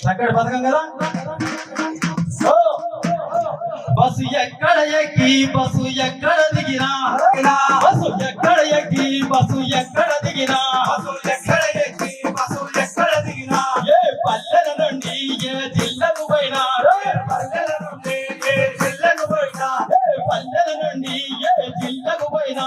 చక్కటి పథకం కదా? బస్సు ఎక్కడ ఎక్కి బస్సు ఎక్కడ దిగినా బస్సు ఎక్కడ ఎక్కి బస్సు ఎక్కడ దిగినా? బస్సు ఎక్కడ ఎక్కి బస్సు ఎక్కడ దిగినా? ఏ పల్లెల నుండి ఏ జిల్లకు పోయినా పల్లెల నుండి ఏ జిల్లకు పోయినా? ఏ పల్లెల నుండి ఏ జిల్లకు పోయినా?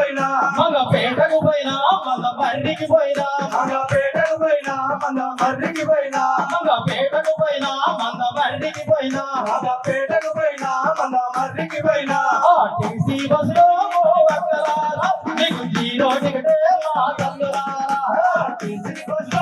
పోయినా మగ పేటకు పోయినా మగ మర్రికి పోయినా. మగ పేటకు పోయినా మగ మర్రికి పోయినా. మగ పేటకు పోయినా మగ మర్రికి పోయినా. మగ పేటకు పోయినా మగ మర్రికి పోయినా. ఆర్టీసీ బస్సులో నీకు జీరో టికెట్ మా తల్లులారా ఆర్టీసీ బస్సులో